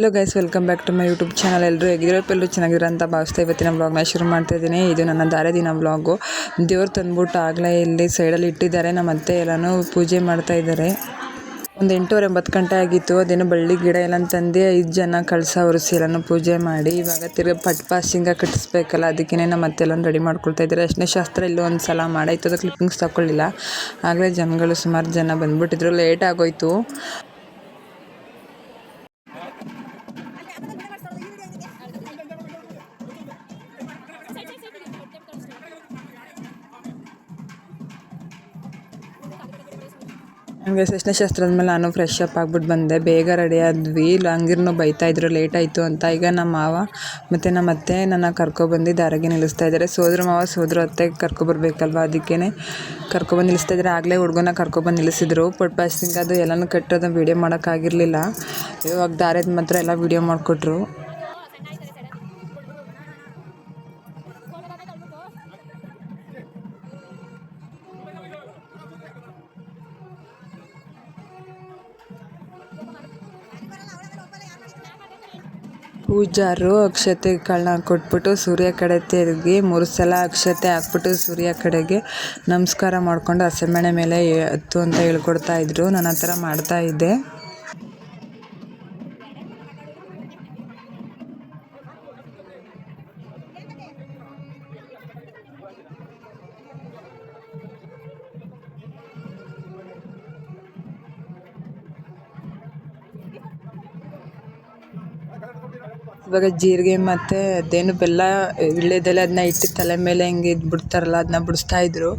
Hello guys welcome back to my YouTube channel ಎಲ್ಲರೂ ಎಲ್ಲರೂ ಚೆನ್ನಾಗಿರೋ ಅಂತ ಭಾವಿಸ್ತಾ ಇವತ್ತಿನ ವ್ಲಾಗ್ನ ಶುರು ಮಾಡ್ತಾ ಇದ್ದೀನಿ. ಇದು ನನ್ನ ದಾರೆ ದಿನ ವ್ಲಾಗು ದೇವ್ರು ತಂದ್ಬಿಟ್ಟು ಆಗಲೇ ಇಲ್ಲಿ ಸೈಡಲ್ಲಿ ಇಟ್ಟಿದ್ದಾರೆ. ನಮ್ಮ ಅತ್ತೆ ಎಲ್ಲನೂ ಪೂಜೆ ಮಾಡ್ತಾ ಇದ್ದಾರೆ. ಒಂದು ಎಂಟೂವರೆ ಒಂಬತ್ತು ಗಂಟೆ ಆಗಿತ್ತು. ಅದೇನೋ ಬಳ್ಳಿ ಗಿಡ ಎಲ್ಲ ತಂದು ಐದು ಜನ ಕಳಸ ಒರೆಸಿ ಎಲ್ಲನೂ ಪೂಜೆ ಮಾಡಿ ಇವಾಗ ತಿರ್ಗಿ ಪಟ್ ಪಾಸಿಂಗ ಕಟ್ಟಿಸ್ಬೇಕಲ್ಲ ಅದಕ್ಕೇ ನಮ್ಮ ಅತ್ತೆ ಎಲ್ಲ ರೆಡಿ ಮಾಡ್ಕೊಳ್ತಾ ಇದ್ದಾರೆ. ಅಷ್ಟನೇ ಶಾಸ್ತ್ರ ಇಲ್ಲೂ ಒಂದು ಸಲ ಮಾಡಾಯ್ತದ ಕ್ಲಿಪ್ಪಿಂಗ್ಸ್ ತಗೊಳ್ಳಿಲ್ಲ ಆಗಲೇ ಜನಗಳು ಸುಮಾರು ಜನ ಬಂದ್ಬಿಟ್ಟಿದ್ರು. ಲೇಟ್ ಆಗೋಯ್ತು. ನನಗೆ ಶಾಸ್ತ್ರದ ಶಾಸ್ತ್ರ ಅಂದಮೇಲೆ ನಾನು ಫ್ರೆಶ್ ಅಪ್ ಆಗ್ಬಿಟ್ಟು ಬಂದೆ. ಬೇಗ ರೆಡಿ ಆದ್ವಿ. ಹಂಗಿರ್ನೂ ಬೈತಾ ಇದ್ರು. ಲೇಟ್ ಆಯಿತು ಅಂತ. ಈಗ ನಮ್ಮ ಮಾವ ಮತ್ತು ನಮ್ಮ ಅತ್ತೆ ನನ್ನ ಕರ್ಕೊಬಂದು ದಾರಿಗೆ ನಿಲ್ಲಿಸ್ತಾ ಇದ್ದಾರೆ ಸೋದ್ರ ಮಾವ ಸೋದ್ರ ಅತ್ತೆ ಕರ್ಕೊಬರ್ಬೇಕಲ್ವ ಅದಕ್ಕೇ ಕರ್ಕೊಬಂದು ನಿಲ್ಲಿಸ್ತಾ ಇದ್ದಾರೆ ಆಗಲೇ ಹುಡುಗನ ಕರ್ಕೊಬಂದು ನಿಲ್ಲಿಸಿದ್ರು. ಪಟ್ ಪಾಸಿಂಗ್ ಅದು ಎಲ್ಲನೂ ಕಟ್ಟೋದು ವೀಡಿಯೋ ಮಾಡೋಕ್ಕಾಗಿರಲಿಲ್ಲ ಇವಾಗ ದಾರದ ಮಾತ್ರ ಎಲ್ಲ ವೀಡಿಯೋ ಮಾಡಿಕೊಟ್ರು. ಪೂಜಾರು ಅಕ್ಷತೆಗಳನ್ನ ಕೊಟ್ಬಿಟ್ಟು ಸೂರ್ಯ ಕಡೆ ತಿರುಗಿ ಮೂರು ಸಲ ಅಕ್ಷತೆ ಹಾಕ್ಬಿಟ್ಟು ಸೂರ್ಯ ಕಡೆಗೆ ನಮಸ್ಕಾರ ಮಾಡಿಕೊಂಡು ಹಸೆಮಣೆ ಮೇಲೆ ಹತ್ತು ಅಂತ ಹೇಳ್ಕೊಡ್ತಾ ಇದ್ರು. ನಾನು ಆ ಥರ ಮಾಡ್ತಾ ಇದ್ದೆ. ಇವಾಗ ಜೀರಿಗೆ ಮತ್ತು ಅದೇನು ಬೆಲ್ಲ ವೀಳ್ಯದೆಲೆ ಅದನ್ನ ಇಟ್ಟು ತಲೆ ಮೇಲೆ ಹಿಂಗೆ ಇದು ಬಿಡ್ತಾರಲ್ಲ ಅದನ್ನ ಬಿಡಿಸ್ತಾ ಇದ್ರು.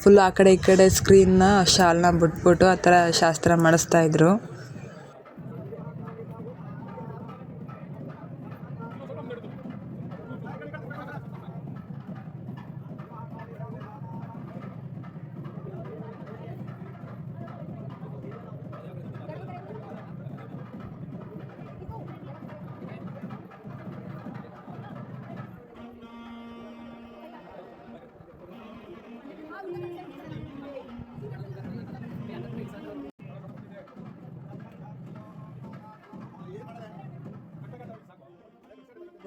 ಫುಲ್ ಆ ಕಡೆ ಈ ಕಡೆ ಸ್ಕ್ರೀನ್ನ ಶಾಲ್ನ ಬಿಟ್ಬಿಟ್ಟು ಆ ಥರ ಶಾಸ್ತ್ರ ಮಾಡಿಸ್ತಾ ಇದ್ರು.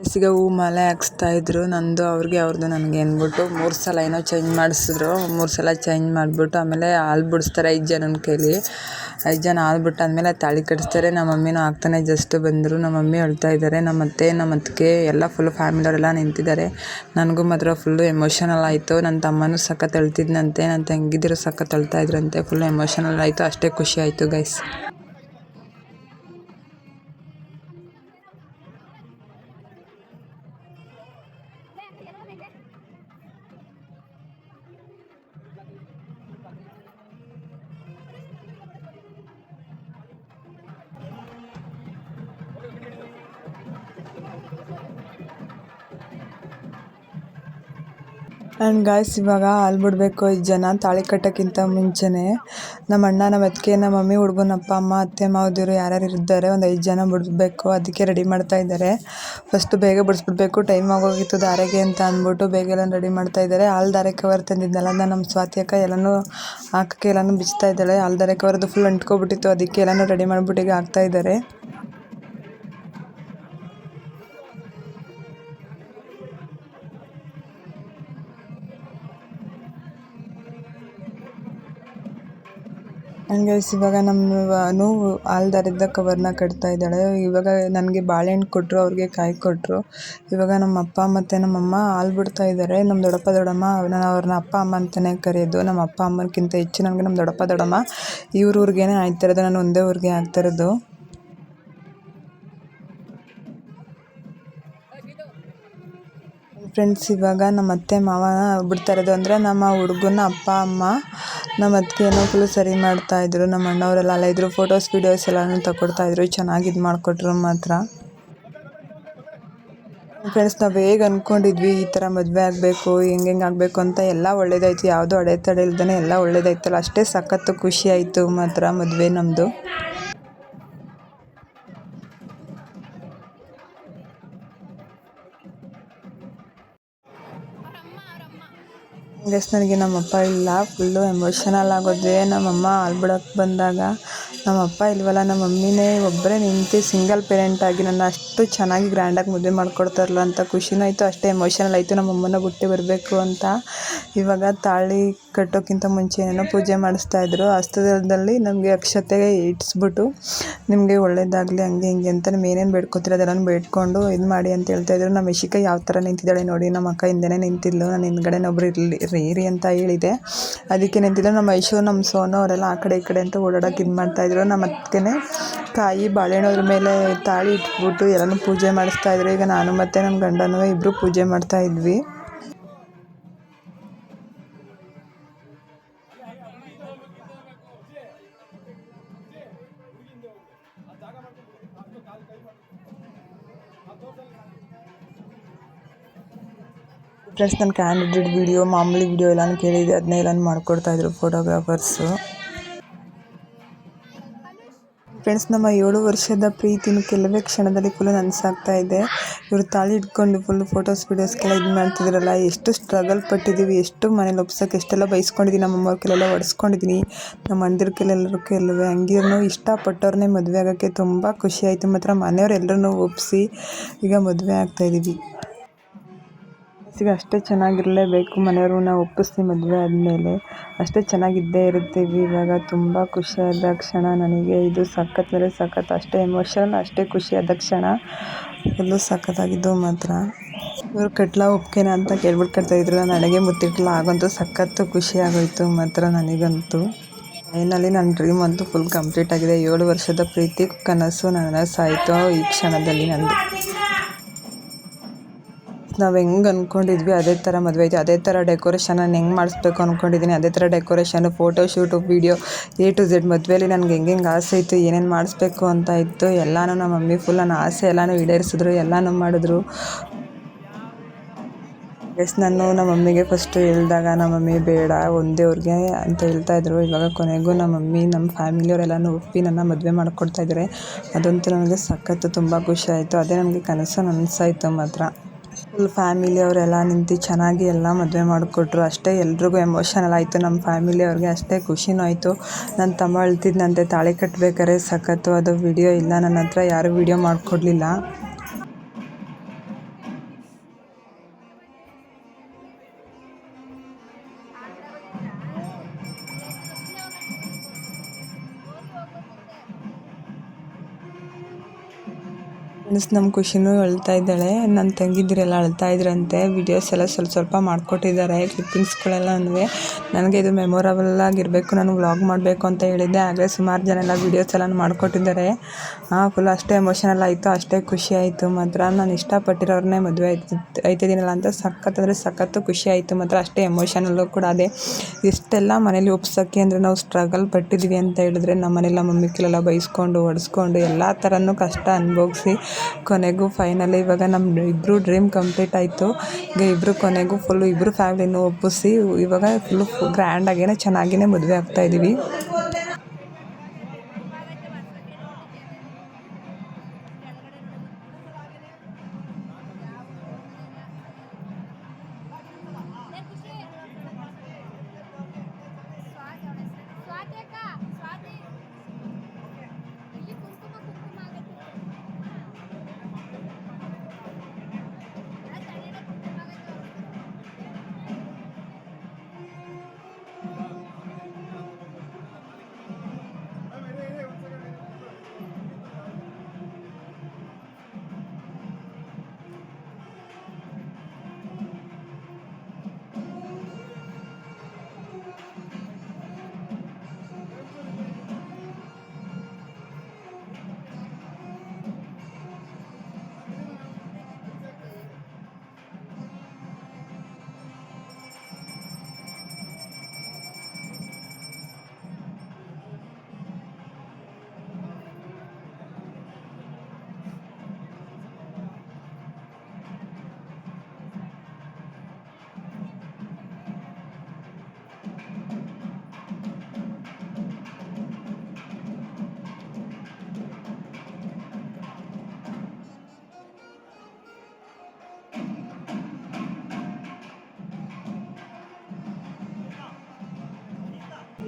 ಡ್ರೆಸ್ಸಿಗೆ ಹೂ ಮಾಲೆ ಹಾಕ್ಸ್ತಾ ಇದ್ರು. ನಂದು, ಅವ್ರಿಗೆ ಅವ್ರದ್ದು ನನಗೆ ಅಂದ್ಬಿಟ್ಟು ಮೂರು ಸಲ ಏನೋ ಚೇಂಜ್ ಮಾಡಿಸಿದ್ರು. ಮೂರು ಸಲ ಚೇಂಜ್ ಮಾಡಿಬಿಟ್ಟು ಆಮೇಲೆ ಹಾಲು ಬಿಡಿಸ್ತಾರೆ ಐದು ಜನನ ಕೈಲಿ. ಐದು ಜನ ಹಾಲು ಬಿಟ್ಟಾದ್ಮೇಲೆ ತಾಳಿ ಕಟ್ಸ್ತಾರೆ. ನಮ್ಮ ಮಮ್ಮಿನೂ ಆಗ್ತಾನೆ ಜಸ್ಟ್ ಬಂದರು. ನಮ್ಮ ಮಮ್ಮಿ ಅಳ್ತಾ ಇದ್ದಾರೆ ನಮ್ಮ ಅತ್ತೆ, ನಮ್ಮ ಅತ್ತಿಗೆ ಎಲ್ಲ ಫುಲ್ ಫ್ಯಾಮಿಲಿಯವರೆಲ್ಲ ನಿಂತಿದ್ದಾರೆ ನನಗೂ ಮಾತ್ರ ಫುಲ್ಲು ಎಮೋಷನಲ್ ಆಯಿತು. ನನ್ನ ತಮ್ಮನೂ ಸಖತ್ ಅಳ್ತಿದ್ನಂತೆ. ನನ್ನ ತಂಗಿದಿರು ಸಖತ್ ಅಳ್ತಾ ಇದ್ರಂತೆ. ಫುಲ್ ಎಮೋಷನಲ್ ಆಯಿತು. ಅಷ್ಟೇ ಖುಷಿ ಆಯಿತು ಗೈಸ್ ಆ್ಯಂಡ್ ಗಾಯ್ಸ್ ಇವಾಗ ಹಾಲು ಬಿಡಬೇಕು. ಐದು ಜನ ತಾಳಿ ಕಟ್ಟೋಕ್ಕಿಂತ ಮುಂಚೆನೇ ನಮ್ಮ ಅಣ್ಣ, ನಮ್ಮ ಅತ್ತಿಗೆ, ನಮ್ಮ ಮಮ್ಮಿ ಹುಡುಗನ ಅಪ್ಪ ಅಮ್ಮ, ಅತ್ತೆ, ಮಾವದಿರು ಯಾರ್ಯಾರು ಇದ್ದಾರೆ ಒಂದು ಐದು ಜನ ಬಿಡಬೇಕು. ಅದಕ್ಕೆ ರೆಡಿ ಮಾಡ್ತಾ ಇದ್ದಾರೆ. ಫಸ್ಟು ಬೇಗ ಬಿಡಿಸ್ಬಿಡ್ಬೇಕು. ಟೈಮ್ ಆಗೋಗಿತ್ತು ದಾರೆಗೆ ಅಂತ ಅಂದ್ಬಿಟ್ಟು ಬೇಗ ಎಲ್ಲ ರೆಡಿ ಮಾಡ್ತಾ ಇದ್ದಾರೆ. ಹಾಲು ದಾರೆ ಕವರ್ ತಂದಿದ್ದಲ್ಲ ನಮ್ಮ ಸ್ವಾತಿ ಅಕ್ಕ ಎಲ್ಲನೂ ಹಾಕಕ್ಕೆ ಎಲ್ಲನೂ ಬಿಚ್ತಾ ಇದ್ದಾಳೆ. ಹಾಲು ದಾರೆ ಕವರ್ದು ಫುಲ್ ಅಂಟ್ಕೊಬಿಟ್ಟಿತ್ತು. ಅದಕ್ಕೆ ಎಲ್ಲನೂ ರೆಡಿ ಮಾಡಿಬಿಟ್ಟಿಗೆ ಈಗ ಹಾಕ್ತಾ ಇದ್ದಾರೆ. ಆ್ಯಂಡ್ ನಮ್ಮ ನೋವು ಹಾಲು ಹಾಲ್ದಾರಿದ್ದ ಕವರ್ನ ಕಟ್ತಾ ಇದ್ದಾಳೆ. ಇವಾಗ ನನಗೆ ಬಾಳೆಹಣ್ಣು ಕೊಟ್ಟರು, ಅವ್ರಿಗೆ ಕಾಯಿ ಕೊಟ್ಟರು. ಇವಾಗ ನಮ್ಮ ಅಪ್ಪ ಮತ್ತು ನಮ್ಮಮ್ಮ ಹಾಲು ಬಿಡ್ತಾ ಇದ್ದಾರೆ. ನಮ್ಮ ದೊಡ್ಡಪ್ಪ ದೊಡ್ಡಮ್ಮ ನಾನು ಅವ್ರನ್ನ ಅಪ್ಪ ಅಮ್ಮ ಅಂತಲೇ ಕರೆಯೋದು. ನಮ್ಮ ಅಪ್ಪ ಅಮ್ಮನಕ್ಕಿಂತ ಹೆಚ್ಚು ನನಗೆ ನಮ್ಮ ದೊಡ್ಡಪ್ಪ ದೊಡ್ಡಮ್ಮ ಇವ್ರ ಊರಿಗೇನೆ ಆಗ್ತಾ ನಾನು ಒಂದೇ ಊರಿಗೆ ಆಗ್ತಾ ಇರೋದು. ಫ್ರೆಂಡ್ಸ್ ಇವಾಗ ನಮ್ಮ ಅತ್ತೆ, ಮಾವ ಬಿಡ್ತಾ ಇರೋದು ಅಂದರೆ ನಮ್ಮ ಹುಡುಗನ ಅಪ್ಪ, ಅಮ್ಮ, ನಮ್ಮ ಅತ್ತಿಗೆ ಏನೋ ಫುಲ್ ಸರಿ ಮಾಡ್ತಾಯಿದ್ರು ನಮ್ಮ ಅಣ್ಣವರೆಲ್ಲ ಅಲ್ಲ ಇದ್ರು. ಫೋಟೋಸ್ ವೀಡಿಯೋಸ್ ಎಲ್ಲನೂ ತಗೊಡ್ತಾಯಿದ್ರು ಚೆನ್ನಾಗಿ ಇದು ಮಾಡಿಕೊಟ್ರು ಮಾತ್ರ. ಫ್ರೆಂಡ್ಸ್ ನಾವು ಹೇಗೆ ಅಂದ್ಕೊಂಡಿದ್ವಿ ಈ ಥರ ಮದುವೆ ಆಗಬೇಕು, ಹೆಂಗೆ ಹೆಂಗೆ ಆಗಬೇಕು ಅಂತ. ಎಲ್ಲ ಒಳ್ಳೇದಾಯಿತು. ಯಾವುದೋ ಅಡೆತಡೆ ಇಲ್ದೇ ಎಲ್ಲ ಒಳ್ಳೇದಾಯ್ತಲ್ಲ. ಅಷ್ಟೇ ಸಖತ್ತು ಖುಷಿ ಆಯಿತು ಮಾತ್ರ ಮದುವೆ ನಮ್ಮದು ನನಗೆ ನಮ್ಮಪ್ಪ ಇಲ್ಲ ಫುಲ್ಲು ಎಮೋಷನಲ್ ಆಗೋದೆ ನಮ್ಮಮ್ಮ ಹಾಲು ಬಂದಾಗ ನಮ್ಮ ಅಪ್ಪ ಇಲ್ವಲ್ಲ ನಮ್ಮ ಮಮ್ಮಿನೇ ಒಬ್ಬರೇ ನಿಂತು ಸಿಂಗಲ್ ಪೇರೆಂಟ್ ಆಗಿ ನನ್ನ ಅಷ್ಟು ಚೆನ್ನಾಗಿ ಗ್ರ್ಯಾಂಡಾಗಿ ಮದುವೆ ಮಾಡ್ಕೊಡ್ತಾರಲ್ಲ ಅಂತ ಖುಷಿನೂ ಆಯಿತು, ಅಷ್ಟೇ ಎಮೋಷನಲ್ ಆಯಿತು. ನಮ್ಮ ಅಮ್ಮನ ಬಿಟ್ಟು ಬರಬೇಕು ಅಂತ ಇವಾಗ ತಾಳಿ ಕಟ್ಟೋಕ್ಕಿಂತ ಮುಂಚೆ ಏನೇನೋ ಪೂಜೆ ಮಾಡಿಸ್ತಾ ಇದ್ರು. ಹಸ್ತದಲ್ಲಿ ನಮಗೆ ಅಕ್ಷತೆ ಇಟ್ಸ್ಬಿಟ್ಟು ನಿಮಗೆ ಒಳ್ಳೇದಾಗಲಿ, ಹಂಗೆ ಹಿಂಗೆ ಅಂತ ನೀವು ಏನೇನು ಬೇಡ್ಕೊತೀರ ಅದೆಲ್ಲ ಬೇಡ್ಕೊಂಡು ಇದು ಮಾಡಿ ಅಂತ ಹೇಳ್ತಾ ಇದ್ರು. ನಮ್ಮ ಇಶಿಕ ಯಾವ ಥರ ನಿಂತಿದ್ದಾಳೆ ನೋಡಿ, ನಮ್ಮ ಅಕ್ಕ ಹಿಂದೆನೇ ನಿಂತಿದ್ಲು ನಾನು ಹಿಂದ್ಗಡೆ ಒಬ್ರು ಇರಲಿ ರೀ ರೀ ಅಂತ ಹೇಳಿದೆ. ಅದಕ್ಕೆ ನಿಂತಿದ್ಲು ನಮ್ಮ ಐಶು ನಮ್ಮ ಸೋನು, ಅವರೆಲ್ಲ ಆ ಕಡೆ ಈ ಕಡೆ ಅಂತ ಓಡಾಡೋಕೆ ಇದು ಮಾಡ್ತಾಯಿದ್ರು ನಮ್ಮ ಅತ್ತೆನೇ ಕಾಯಿ, ಬಾಳೆಹಣ್ಣು ಅದ್ರ ಮೇಲೆ ತಾಳಿ ಇಟ್ಬಿಟ್ಟು ಎಲ್ಲನೂ ಪೂಜೆ ಮಾಡಿಸ್ತಾ ಇದ್ರು. ಈಗ ನಾನು ಮತ್ತು ನನ್ನ ಗಂಡನೂ ಇಬ್ಬರು ಪೂಜೆ ಮಾಡ್ತಾ ಇದ್ವಿ. ಫ್ರೆಂಡ್ಸ್ ನನ್ನ ಕ್ಯಾಂಡಿಡೇಟ್ ವಿಡಿಯೋ ಮಾಮೂಲಿ ವಿಡಿಯೋ ಎಲ್ಲಾನು ಕೇಳಿದ್ದೆ ಅದನ್ನೇ ಎಲ್ಲಾನು ಮಾಡ್ಕೊಡ್ತಾಯಿದ್ರು ಫೋಟೋಗ್ರಾಫರ್ಸು ಫ್ರೆಂಡ್ಸ್, ನಮ್ಮ ಏಳು ವರ್ಷದ ಪ್ರೀತಿನ ಕೆಲವೇ ಕ್ಷಣದಲ್ಲಿ ಫುಲ್ ನನಸಾಗ್ತಾ ಇದೆ. ಇವರು ತಾಳಿ ಇಟ್ಕೊಂಡು ಫುಲ್ ಫೋಟೋಸ್ ವೀಡಿಯೋಸ್ಗೆಲ್ಲ ಇದು ಮಾಡ್ತಿದ್ರಲ್ಲ, ಎಷ್ಟು ಸ್ಟ್ರಗಲ್ ಪಟ್ಟಿದ್ದೀವಿ ಎಷ್ಟು ಮನೇಲಿ ಒಪ್ಸೋಕೆ ಎಷ್ಟೆಲ್ಲ ಬೈಸ್ಕೊಂಡಿದ್ದೀನಿ ನಮ್ಮ ಅಮ್ಮವ್ರ ಒಡಿಸ್ಕೊಂಡಿದ್ದೀನಿ ನಮ್ಮ ಅಣ್ಣದಿರ ಕೆಲವೆಲ್ಲರೂ ಕೆಲವೇ ಹಂಗಿರೂ ಇಷ್ಟಪಟ್ಟವ್ರನ್ನೇ ಮದುವೆ ಆಗೋಕ್ಕೆ ತುಂಬ ಖುಷಿ ಆಯಿತು. ಮಾತ್ರ ಮನೆಯವ್ರು ಎಲ್ಲರನ್ನೂ ಒಪ್ಪಿಸಿ ಈಗ ಮದುವೆ ಆಗ್ತಾಯಿದ್ದೀವಿ ಈಗ ಅಷ್ಟೇ ಚೆನ್ನಾಗಿರಲೇಬೇಕು. ನಾವು ಒಪ್ಪಿಸಿ ಮದುವೆ ಆದಮೇಲೆ. ಅಷ್ಟೇ ಚೆನ್ನಾಗಿದ್ದೇ ಇರ್ತೀವಿ. ಇವಾಗ ತುಂಬ ಖುಷಿಯಾದ ಕ್ಷಣ ನನಗೆ. ಇದು ಸಖತ್ ಅಂದರೆ ಸಖತ್. ಅಷ್ಟೇ ಎಮೋಷನ್ ಅಷ್ಟೇ ಖುಷಿಯಾದ ಕ್ಷಣ. ಎಲ್ಲೂ ಸಖತ್ತಾಗಿದ್ದು ಮಾತ್ರ. ಇವರು ಕಟ್ಲ ಒಪ್ಕೆನ ಅಂತ ಕೇಳ್ಬಿಟ್ಟು ಕಟ್ತಾಯಿದ್ರು ನಾನು ನನಗೆ ಮುತ್ತಿಟ್ಲ ಆಗಂತೂ ಸಖತ್ತು ಖುಷಿ ಆಗೋಯ್ತು ಮಾತ್ರ ನನಗಂತೂ. ಫೈನಲಿ ನನ್ನ ಡ್ರೀಮ್ ಅಂತೂ ಫುಲ್ ಕಂಪ್ಲೀಟ್ ಆಗಿದೆ. ಏಳು ವರ್ಷದ ಪ್ರೀತಿ, ಕನಸು ನನಸಾಯಿತು ಈ ಕ್ಷಣದಲ್ಲಿ ನಂದು. ನಾವು ಹೆಂಗೆ ಅಂದ್ಕೊಂಡಿದ್ವಿ ಅದೇ ಥರ ಮದುವೆ ಆಯ್ತು. ಅದೇ ಥರ ಡೆಕೋರೇಷನ್ ನಾನು ಹೆಂಗೆ ಮಾಡಿಸ್ಬೇಕು ಅಂದ್ಕೊಂಡಿದ್ದೀನಿ ಅದೇ ಥರ decoration photo shoot video A to Z ಮದುವೆಯಲ್ಲಿ ನನಗೆ ಹೆಂಗೆ ಹೆಂಗೆ ಆಸೆ ಇತ್ತು, ಏನೇನು ಮಾಡಿಸ್ಬೇಕು ಅಂತ ಇತ್ತು, ಎಲ್ಲನೂ ನಮ್ಮ ಮಮ್ಮಿ ಫುಲ್ ನನ್ನ ಆಸೆ ಎಲ್ಲನೂ ಈಡೇರಿಸಿದ್ರು, ಎಲ್ಲನೂ ಮಾಡಿದ್ರು. ಎಸ್ ನಾನು ನಮ್ಮ ಮಮ್ಮಿಗೆ ಫಸ್ಟು ಹೇಳಿದಾಗ ನಮ್ಮ ಮಮ್ಮಿ ಬೇಡ, ಒಂದೇ ಅವ್ರಿಗೆ ಅಂತ ಹೇಳ್ತಾ ಇದ್ರು. ಇವಾಗ ಕೊನೆಗೂ ನಮ್ಮ ಮಮ್ಮಿ ನಮ್ಮ ಫ್ಯಾಮಿಲಿಯವರೆಲ್ಲನೂ ಒಪ್ಪಿ ನನ್ನ ಮದುವೆ ಮಾಡಿಕೊಡ್ತಾ ಇದ್ದಾರೆ ಅದಂತೂ ನನಗೆ ಸಖತ್ತು ತುಂಬ ಖುಷಿ ಆಯಿತು. ಅದೇ ನನಗೆ ಕನಸು ನನಸಾಯಿತು ಮಾತ್ರ. ಫುಲ್ ಫ್ಯಾಮಿಲಿ ಅವರೆಲ್ಲ ನಿಂತು ಚೆನ್ನಾಗಿ ಎಲ್ಲ ಮದುವೆ ಮಾಡಿಕೊಟ್ರು. ಅಷ್ಟೇ ಎಲ್ರಿಗೂ ಎಮೋಷನಲ್ ಆಯಿತು. ನಮ್ಮ ಫ್ಯಾಮಿಲಿ ಅವ್ರಿಗೆ ಅಷ್ಟೇ ಖುಷಿನೂ ಆಯಿತು. ನನ್ನ ತಮ್ಮ ಅಳ್ತಿದ್ದಂತೆ ತಾಳಿ ಕಟ್ಬೇಕಾದ್ರೆ ಸಖತ್ತು ಅದು ವಿಡಿಯೋ ಇಲ್ಲ. ನನ್ನ ಹತ್ರ ಯಾರೂ ವಿಡಿಯೋ ಮಾಡಿಕೊಡ್ಲಿಲ್ಲ. ನಮ್ಮ ಖುಷಿನೂ ಅಳ್ತಾ ಇದ್ದಾಳೆ. ನನ್ನ ತಂಗಿದಿರೆಲ್ಲ ಅಳ್ತಾ ಇದ್ರಂತೆ. ವಿಡಿಯೋಸ್ ಎಲ್ಲ ಸ್ವಲ್ಪ ಸ್ವಲ್ಪ ಮಾಡಿಕೊಟ್ಟಿದ್ದಾರೆ. ಕ್ಲಿಪ್ಪಿಂಗ್ಸ್ಗಳೆಲ್ಲನೂ ನನಗೆ ಇದು ಮೆಮೊರಬಲ್ ಆಗಿರಬೇಕು. ನಾನು ವ್ಲಾಗ್ ಮಾಡಬೇಕು ಅಂತ ಹೇಳಿದ್ದೆ. ಆಗಲೇ ಸುಮಾರು ಜನ ಎಲ್ಲ ವೀಡಿಯೋಸ್ ಎಲ್ಲ ಮಾಡಿಕೊಟ್ಟಿದ್ದಾರೆ. ಫುಲ್ ಅಷ್ಟೇ ಎಮೋಷನಲ್ ಆಯಿತು. ಅಷ್ಟೇ ಖುಷಿ ಆಯಿತು ಮಾತ್ರ. ನಾನು ಇಷ್ಟಪಟ್ಟಿರೋರನ್ನೇ ಮದುವೆ ಆಯ್ತು. ಆಯ್ತಿದ್ದೀನಲ್ಲ ಅಂತ ಸಖತ್ ಅಂದರೆ ಸಖತ್ತು ಖುಷಿ ಆಯಿತು ಮಾತ್ರ. ಅಷ್ಟೇ ಎಮೋಷನಲ್ಲೂ ಕೂಡ ಅದೇ. ಇಷ್ಟೆಲ್ಲ ಮನೇಲಿ ಒಪ್ಸೋಕ್ಕೆ ಅಂದರೆ ನಾವು ಸ್ಟ್ರಗಲ್ ಪಟ್ಟಿದ್ವಿ ಅಂತ ಹೇಳಿದ್ರೆ ನಮ್ಮ ಮನೆಲ್ಲ ಮಮ್ಮಿ ಬೈಸ್ಕೊಂಡು ಹೊಡೆಸ್ಕೊಂಡು ಎಲ್ಲ ಥರನೂ ಕಷ್ಟ ಅನುಭವ್ಸಿ ಕೊನೆಗೂ ಫೈನಲಿ ಇವಾಗ ನಮ್ಮ ಇಬ್ಬರು ಡ್ರೀಮ್ ಕಂಪ್ಲೀಟ್ ಆಯಿತು. ಈಗ ಇಬ್ಬರು ಕೊನೆಗೂ ಫುಲ್ಲು ಇಬ್ಬರು ಫ್ಯಾಮಿಲಿನೂ ಒಪ್ಪಿಸಿ, ಇವಾಗ ಫುಲ್ಲು ಗ್ರ್ಯಾಂಡಾಗೇ ಚೆನ್ನಾಗಿಯೇ ಮದುವೆ ಆಗ್ತಾಯಿದ್ದೀವಿ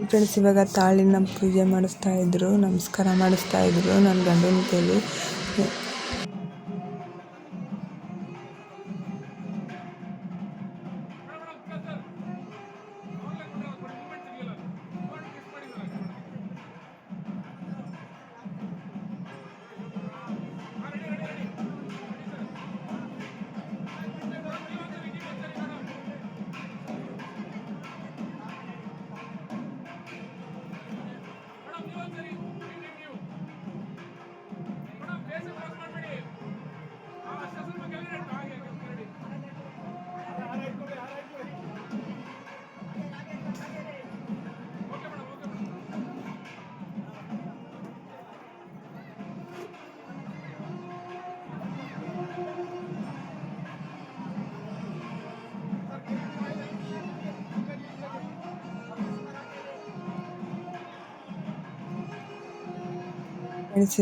ಫ್ರೆಂಡ್ಸ್ ಇವಾಗ ತಾಳಿನ ಪೂಜೆ ಮಾಡಿಸ್ತಾ ಇದ್ರು ನಮಸ್ಕಾರ ಮಾಡಿಸ್ತಾ ಇದ್ರು ನನ್ನ ಗಂಡನ ಕೈಲಿ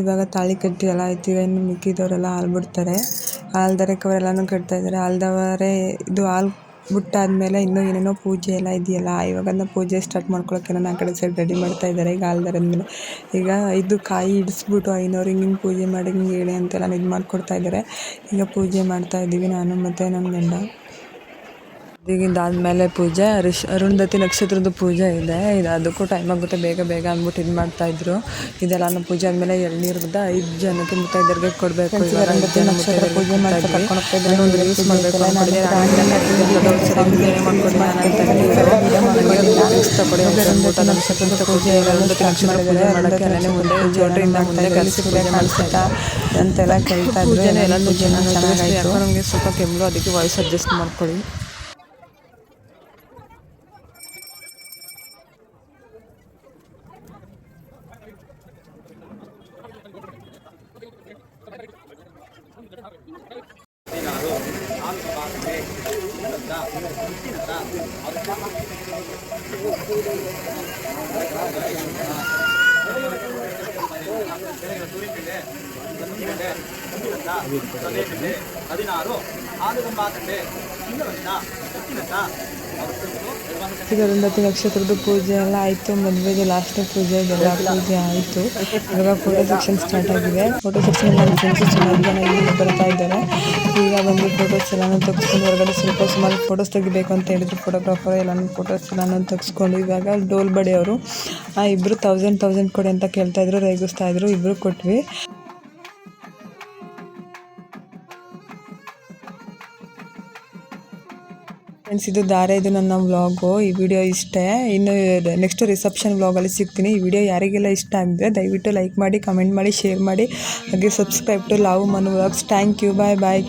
ಇವಾಗ ತಾಳಿ ಕಟ್ಟಿ ಎಲ್ಲ ಆಯ್ತು ಇನ್ನು ಮಿಕ್ಕಿದವರೆಲ್ಲ ಹಾಲು ಬಿಡ್ತಾರೆ. ಹಾಲು ದರಕವರೆಲ್ಲನೂ ಕಟ್ತಾ ಇದ್ದಾರೆ. ಹಾಲ್ದವರೇ ಇದು ಹಾಲು ಬಿಟ್ಟಾದ್ಮೇಲೆ ಇನ್ನೂ ಏನೇನೋ ಪೂಜೆ ಎಲ್ಲ ಇದೆಯಲ್ಲ ಇವಾಗ ಅದನ್ನ ಪೂಜೆ ಸ್ಟಾರ್ಟ್ ಮಾಡ್ಕೊಳಕ್ಕೆ ನಾನು ಆ ಕಡೆ ಸೈಡ್ ರೆಡಿ ಮಾಡ್ತಾ ಇದ್ದಾರೆ. ಈಗ ಹಾಲು ದರದ್ಮೇಲೆ ಈಗ ಇದು ಕಾಯಿ ಇಡಿಸ್ಬಿಟ್ಟು ಐನೋರು ಹಿಂಗೆ ಪೂಜೆ ಮಾಡಿ ಹಿಂಗೆ ಹೇಳಿ ಅಂತೆಲ್ಲ ಇದು ಮಾಡಿಕೊಡ್ತಾ ಇದ್ದಾರೆ. ಈಗ ಪೂಜೆ ಮಾಡ್ತಾ ಇದ್ದೀವಿ ನಾನು ಮತ್ತು ನನ್ನ ಗಂಡ. ಇದಾದ್ಮೇಲೆ ಪೂಜೆ ರಿಷ್ ಅರುಂಧತಿ ನಕ್ಷತ್ರದ ಪೂಜೆ ಇದೆ. ಇದು ಅದಕ್ಕೂ ಟೈಮ್ ಆಗುತ್ತೆ ಬೇಗ ಬೇಗ ಅಂದ್ಬಿಟ್ಟು ಇದು ಮಾಡ್ತಾ ಇದ್ರು. ಇದೆಲ್ಲ ಪೂಜೆ ಆದ್ಮೇಲೆ ಎಳ್ನೀರ್ದ ಐದು ಜನಕ್ಕೆ ಮುತ್ತೈದರಿಗೆ ಕೊಡಬೇಕು. ಪೂಜೆ ನಾನು ಒಂದು ರೀಲ್ಸ್ ಮಾಡಬೇಕು ಅನ್ಕೊಂಡಿದ್ದೆ ನಕ್ಷತ್ರದ ಪೂಜೆ ಅರುಂಧತಿ ನಕ್ಷತ್ರ ಪೂಜೆ ಮಾಡೋಕ್ಕೆ ಅಲ್ಲೇ ಮುಂದೆ ಜೋಟ್ರಿಂದ ಮುಂದೆ ಕಲಿಸಿ ಪೂಜೆ ಮಾಡಿಸ್ತಾ ಅಂತೆಲ್ಲ ಕೇಳ್ತಾ ಇದ್ರು. ಎಲ್ಲ ಪೂಜೆ ಚೆನ್ನಾಗಾಯ್ತು ನಮಗೆ ಸ್ವಲ್ಪ ಕೆಮ್ಮಲು ಅದಕ್ಕೆ ವಾಯ್ಸ್ ಅಡ್ಜಸ್ಟ್ ಮಾಡ್ಕೊಳ್ಳಿ. ಹದಿನಾರು ಆರು ಇಂದ್ರವನ್ನ ಉತ್ತಿನತ ಈಗ ಅರುಂಧತಿ ನಕ್ಷತ್ರದ ಪೂಜೆ ಎಲ್ಲ ಆಯಿತು ಮದುವೆಗೆ ಲಾಸ್ಟ್ ಪೂಜೆ ಎಲ್ಲ ಪೂಜೆ ಆಯಿತು. ಇವಾಗ ಫೋಟೋ ಸೆಕ್ಷನ್ ಸ್ಟಾರ್ಟ್ ಆಗಿದೆ. ಫೋಟೋ ಸೆಕ್ಷನ್ ಇಲ್ಲಿ ಬರ್ತಾ ಇದ್ದಾರೆ. ಈಗ ಬಂದು ಫೋಟೋಸ್ ಎಲ್ಲಾನು ತೆಗೆಸ್ಕೊಂಡು ಹೊರಗಡೆ ಸ್ವಲ್ಪ ಸುಮಾರು ಫೋಟೋಸ್ ತೆಗಿಬೇಕು ಅಂತ ಹೇಳಿದ್ರು ಫೋಟೋಗ್ರಾಫರ್ ಎಲ್ಲಾನು ಫೋಟೋಸ್ ಎಲ್ಲಾನು ತೆಗೆಸ್ಕೊಂಡು. ಇವಾಗ ಡೋಲ್ ಬಡಿಯವರು ಇಬ್ಬರು ತೌಸಂಡ್ ತೌಸಂಡ್ ಕೊಡಿ ಅಂತ ಕೇಳ್ತಾ ಇದ್ರು, ರೇಗಿಸ್ತಾ ಇದ್ರು ಇಬ್ಬರು ಕೊಟ್ವಿ. ಫ್ರೆಂಡ್ಸ್ ಇದು ದಾರೆ, ಇದು ನನ್ನ ವ್ಲಾಗು. ಈ ವಿಡಿಯೋ ಇಷ್ಟೇ. ಇನ್ನು ನೆಕ್ಸ್ಟ್ ರಿಸೆಪ್ಷನ್ ವ್ಲಾಗಲ್ಲಿ ಸಿಗ್ತೀನಿ. ಈ ವಿಡಿಯೋ ಯಾರಿಗೆಲ್ಲ ಇಷ್ಟ ಆಗಿದೆ, ದಯವಿಟ್ಟು ಲೈಕ್ ಮಾಡಿ ಕಮೆಂಟ್ ಮಾಡಿ ಶೇರ್ ಮಾಡಿ. ಹಾಗೆ subscribe to Love Manu vlogs thank you bye bye